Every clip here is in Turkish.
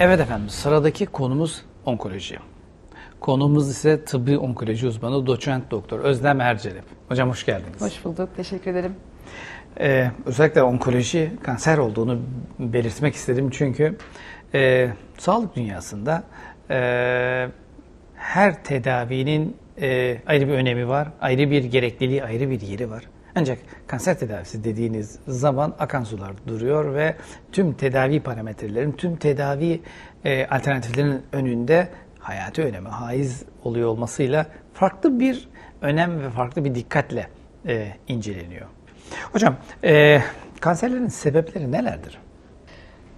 Evet efendim, sıradaki konumuz onkoloji. Konuğumuz ise tıbbi onkoloji uzmanı doçent doktor Özlem Ercelep. Hocam hoş geldiniz. Hoş bulduk. Teşekkür ederim. Ee, özellikle onkoloji kanser olduğunu belirtmek istedim çünkü e, sağlık dünyasında e, her tedavinin e, ayrı bir önemi var, ayrı bir gerekliliği, ayrı bir yeri var. Ancak kanser tedavisi dediğiniz zaman akan sular duruyor ve tüm tedavi parametrelerin, tüm tedavi e, alternatiflerinin önünde hayati öneme haiz oluyor olmasıyla farklı bir önem ve farklı bir dikkatle e, inceleniyor. Hocam, e, kanserlerin sebepleri nelerdir?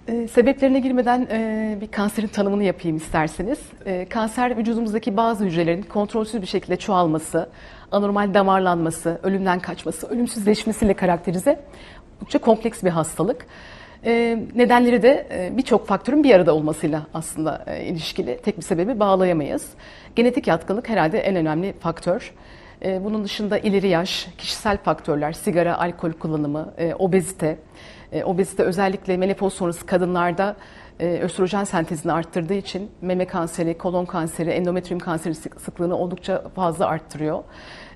Ee, sebeplerine girmeden e, bir kanserin tanımını yapayım isterseniz. E, kanser vücudumuzdaki bazı hücrelerin kontrolsüz bir şekilde çoğalması, anormal damarlanması, ölümden kaçması, ölümsüzleşmesiyle karakterize oldukça kompleks bir hastalık. E, nedenleri de e, birçok faktörün bir arada olmasıyla aslında e, ilişkili. Tek bir sebebi bağlayamayız. Genetik yatkınlık herhalde en önemli faktör. E, Bunun dışında ileri yaş, kişisel faktörler, sigara, alkol kullanımı, e, obezite. E, Obezite özellikle menopoz sonrası kadınlarda e, östrojen sentezini arttırdığı için meme kanseri, kolon kanseri, endometrium kanseri sık- sıklığını oldukça fazla arttırıyor.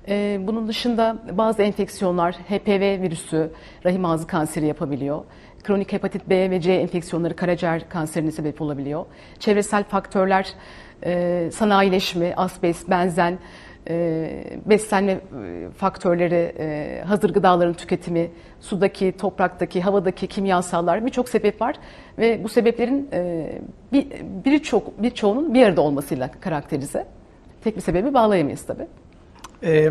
E, Bunun dışında bazı enfeksiyonlar HPV virüsü rahim ağzı kanseri yapabiliyor. Kronik hepatit B ve C enfeksiyonları karaciğer kanserine sebep olabiliyor. Çevresel faktörler, e, sanayileşme, asbest, benzen, e, beslenme faktörleri, e, hazır gıdaların tüketimi, sudaki, topraktaki, havadaki kimyasallar birçok sebep var ve bu sebeplerin e, bir birçok birçoğunun bir arada olmasıyla karakterize. Tek bir sebebi bağlayamayız tabii. Ee,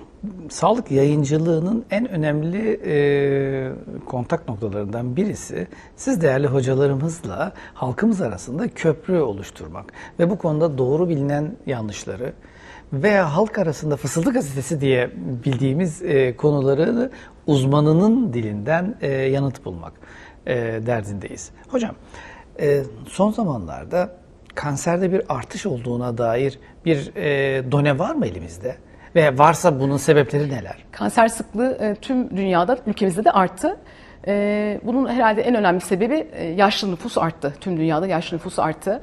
sağlık yayıncılığının en önemli e, kontak noktalarından birisi siz değerli hocalarımızla halkımız arasında köprü oluşturmak ve bu konuda doğru bilinen yanlışları veya halk arasında fısıldı gazetesi diye bildiğimiz e, konuları uzmanının dilinden e, yanıt bulmak e, derdindeyiz. Hocam e, son zamanlarda kanserde bir artış olduğuna dair bir e, done var mı elimizde? Ve varsa bunun sebepleri neler? Kanser sıklığı e, tüm dünyada, ülkemizde de arttı. E, Bunun herhalde en önemli sebebi e, yaşlı nüfus arttı. Tüm dünyada yaşlı nüfus arttı.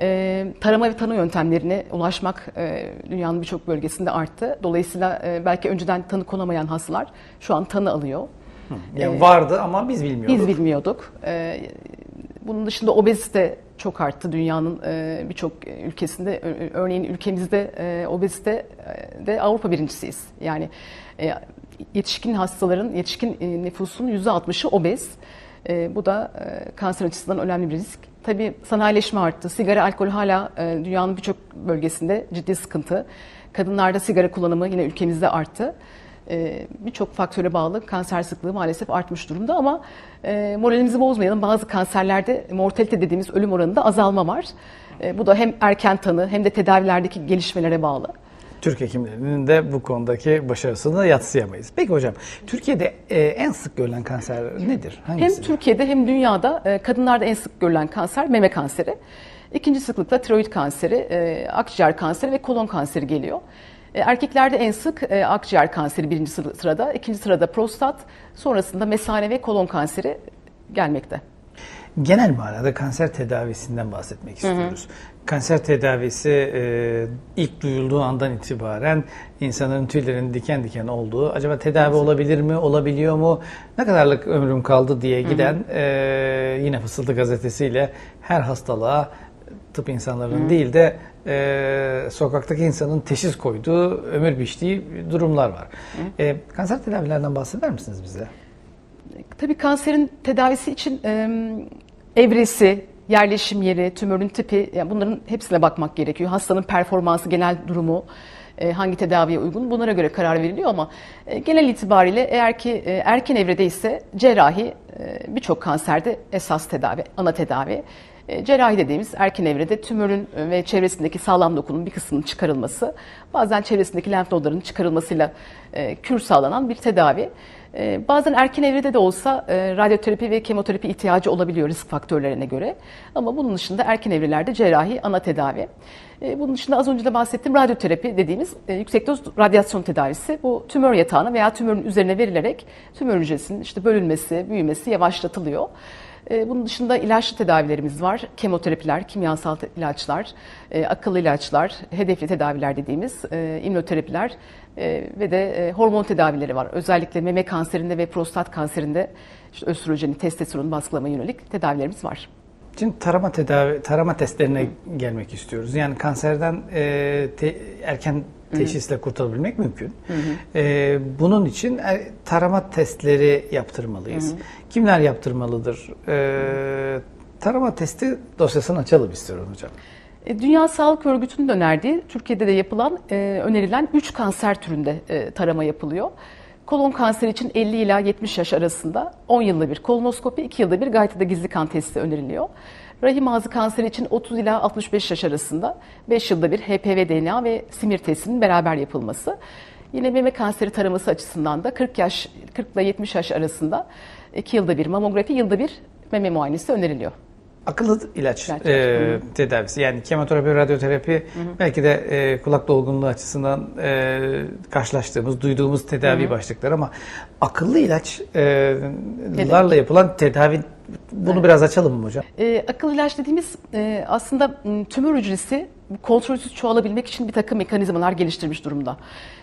E, Tarama ve tanı yöntemlerine ulaşmak e, dünyanın birçok bölgesinde arttı. Dolayısıyla e, belki önceden tanı konamayan hastalar şu an tanı alıyor. Yani vardı ama biz bilmiyorduk. Biz bilmiyorduk. Ee, Bunun dışında obezite çok arttı dünyanın e, birçok ülkesinde. Örneğin ülkemizde e, obezite de Avrupa birincisiyiz. Yani e, yetişkin hastaların, yetişkin e, nüfusun %60'ı obez. E, Bu da e, kanser açısından önemli bir risk. Tabii sanayileşme arttı. Sigara, alkol hala e, dünyanın birçok bölgesinde ciddi sıkıntı. Kadınlarda sigara kullanımı yine ülkemizde arttı. Ee, birçok faktöre bağlı kanser sıklığı maalesef artmış durumda ama e, moralimizi bozmayalım. Bazı kanserlerde mortalite dediğimiz ölüm oranında azalma var. E, bu da hem erken tanı hem de tedavilerdeki gelişmelere bağlı. Türk hekimlerinin de bu konudaki başarısını yatsıyamayız. Peki hocam, Türkiye'de e, en sık görülen kanser nedir? Hem Hangisi? Türkiye'de hem dünyada e, kadınlarda en sık görülen kanser meme kanseri. İkinci sıklıkla tiroid kanseri, e, akciğer kanseri ve kolon kanseri geliyor. Erkeklerde en sık akciğer kanseri birinci sıra- sırada, ikinci sırada prostat, sonrasında mesane ve kolon kanseri gelmekte. Genel manada kanser tedavisinden bahsetmek istiyoruz. Kanser tedavisi e, ilk duyulduğu andan itibaren insanların tüylerinin diken diken olduğu, acaba tedavi olabilir mi, olabiliyor mu, ne kadarlık ömrüm kaldı diye giden e, yine Fısıltı gazetesiyle her hastalığa tıp insanlarının değil de e, sokaktaki insanın teşhis koyduğu, ömür biçtiği durumlar var. E, kanser tedavilerden bahseder misiniz bize? Tabii kanserin tedavisi için e, evresi, yerleşim yeri, tümörün tipi yani bunların hepsine bakmak gerekiyor. Hastanın performansı, genel durumu, e, hangi tedaviye uygun bunlara göre karar veriliyor ama e, genel itibariyle eğer ki e, erken evrede ise cerrahi e, birçok kanserde esas tedavi, ana tedavi. E, Cerrahi dediğimiz erken evrede tümörün e, ve çevresindeki sağlam dokunun bir kısmının çıkarılması, bazen çevresindeki lenf nodlarının çıkarılmasıyla e, kür sağlanan bir tedavi. Bazen erken evrede de olsa radyoterapi ve kemoterapi ihtiyacı olabiliyor risk faktörlerine göre. Ama bunun dışında erken evrelerde cerrahi ana tedavi. Bunun dışında az önce de bahsettiğim radyoterapi dediğimiz yüksek doz radyasyon tedavisi. Bu tümör yatağına veya tümörün üzerine verilerek tümör hücresinin işte bölünmesi, büyümesi yavaşlatılıyor. E, Bunun dışında ilaçlı tedavilerimiz var. Kemoterapiler, kimyasal ilaçlar, e, akıllı ilaçlar, hedefli tedaviler dediğimiz e, immünoterapiler e, ve de hormon tedavileri var. Özellikle meme kanserinde ve prostat kanserinde işte östrojeni, testosteronu baskılama yönelik tedavilerimiz var. Şimdi tarama tedavi, tarama testlerine gelmek istiyoruz. Yani kanserden e, te- erken teşhisle kurtulabilmek mümkün. E, bunun için e, tarama testleri yaptırmalıyız. Kimler yaptırmalıdır? E, tarama testi dosyasını açalım istiyorum hocam. E, Dünya Sağlık Örgütü'nün önerdiği, Türkiye'de de yapılan, e, önerilen 3 kanser türünde e, tarama yapılıyor. Kolon kanseri için 50 ila 70 yaş arasında 10 yılda bir kolonoskopi, 2 yılda bir gaytada gizli kan testi öneriliyor. Rahim ağzı kanseri için 30 ila 65 yaş arasında 5 yılda bir HPV DNA ve simir testinin beraber yapılması. Yine meme kanseri taraması açısından da 40 yaş 40 ile 70 yaş arasında 2 yılda bir mamografi, yılda bir meme muayenesi öneriliyor. Akıllı ilaç İlaç. e, tedavisi yani kemoterapi, radyoterapi belki de e, kulak dolgunluğu açısından e, karşılaştığımız, duyduğumuz tedavi başlıkları ama akıllı ilaçlarla yapılan tedavi bunu biraz açalım mı hocam? E, akıl ilaç dediğimiz e, aslında m, tümör hücresi kontrolsüz çoğalabilmek için bir takım mekanizmalar geliştirmiş durumda.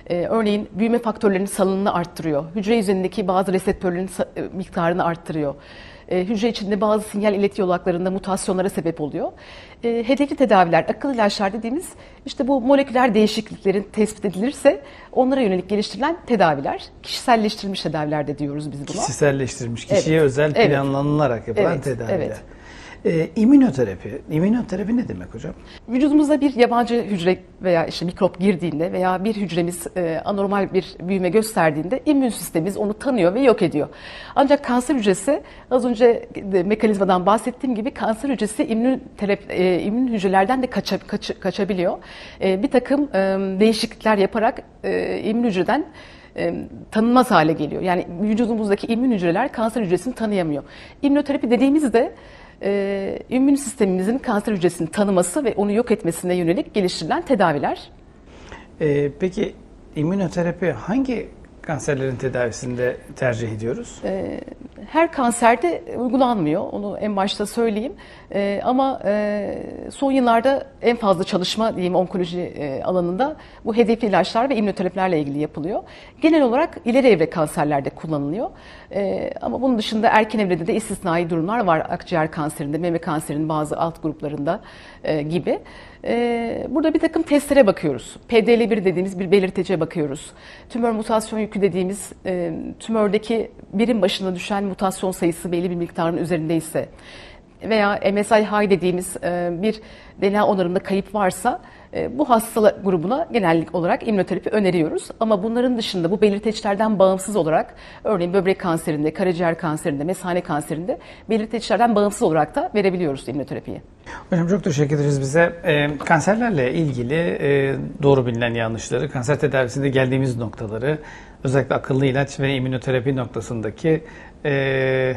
E, örneğin büyüme faktörlerinin salınımını arttırıyor. Hücre üzerindeki bazı reseptörlerin e, miktarını arttırıyor. E, hücre içinde bazı sinyal ileti yolaklarında mutasyonlara sebep oluyor. E, hedefli tedaviler, akıl ilaçlar dediğimiz işte bu moleküler değişikliklerin tespit edilirse onlara yönelik geliştirilen tedaviler. Kişiselleştirilmiş tedaviler de diyoruz biz buna. Kişiselleştirilmiş, Evet. kişiye özel Evet. planlanılarak yapılan Evet, tedaviler. evet. E, immünoterapi. İmmünoterapi ne demek hocam? Vücudumuza bir yabancı hücre veya işte mikrop girdiğinde veya bir hücremiz e, anormal bir büyüme gösterdiğinde immün sistemimiz onu tanıyor ve yok ediyor. Ancak kanser hücresi az önce mekanizmadan bahsettiğim gibi kanser hücresi immün, terapi, e, immün hücrelerden de kaça, kaç- kaçabiliyor. E, bir takım e, değişiklikler yaparak e, immün hücreden e, tanınmaz hale geliyor. Yani vücudumuzdaki immün hücreler kanser hücresini tanıyamıyor. İmmünoterapi dediğimizde e, immün sistemimizin kanser hücresini tanıması ve onu yok etmesine yönelik geliştirilen tedaviler. E, peki immünoterapi hangi kanserlerin tedavisinde tercih ediyoruz? E, her kanserde uygulanmıyor, onu en başta söyleyeyim. E, ama e, son yıllarda en fazla çalışma diyeyim onkoloji e, alanında bu hedefli ilaçlar ve immünoterapilerle ilgili yapılıyor. Genel olarak ileri evre kanserlerde kullanılıyor. E, ama bunun dışında erken evrede de istisnai durumlar var. Akciğer kanserinde, meme kanserinin bazı alt gruplarında e, gibi. E, burada bir takım testlere bakıyoruz. PDL1 dediğimiz bir belirteciye bakıyoruz. Tümör mutasyon yükü dediğimiz e, tümördeki birim başına düşen mutasyon sayısı belli bir miktarın üzerindeyse veya MSI-High dediğimiz e, bir DNA onarımda kayıp varsa e, bu hasta grubuna genellik olarak immünoterapi öneriyoruz. Ama bunların dışında bu belirteçlerden bağımsız olarak örneğin böbrek kanserinde, karaciğer kanserinde, mesane kanserinde belirteçlerden bağımsız olarak da verebiliyoruz immünoterapiyi. Hocam çok teşekkür ederiz bize. E, kanserlerle ilgili e, doğru bilinen yanlışları, kanser tedavisinde geldiğimiz noktaları, özellikle akıllı ilaç ve immünoterapi noktasındaki e,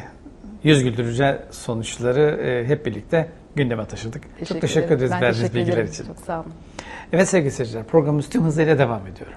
yüz güldürücü sonuçları e, hep birlikte gündeme taşıdık. çok teşekkür ederim. ederiz verdiğiniz teşekkür bilgiler için. Çok sağ olun. Evet sevgili seyirciler programımız tüm hızıyla devam ediyor.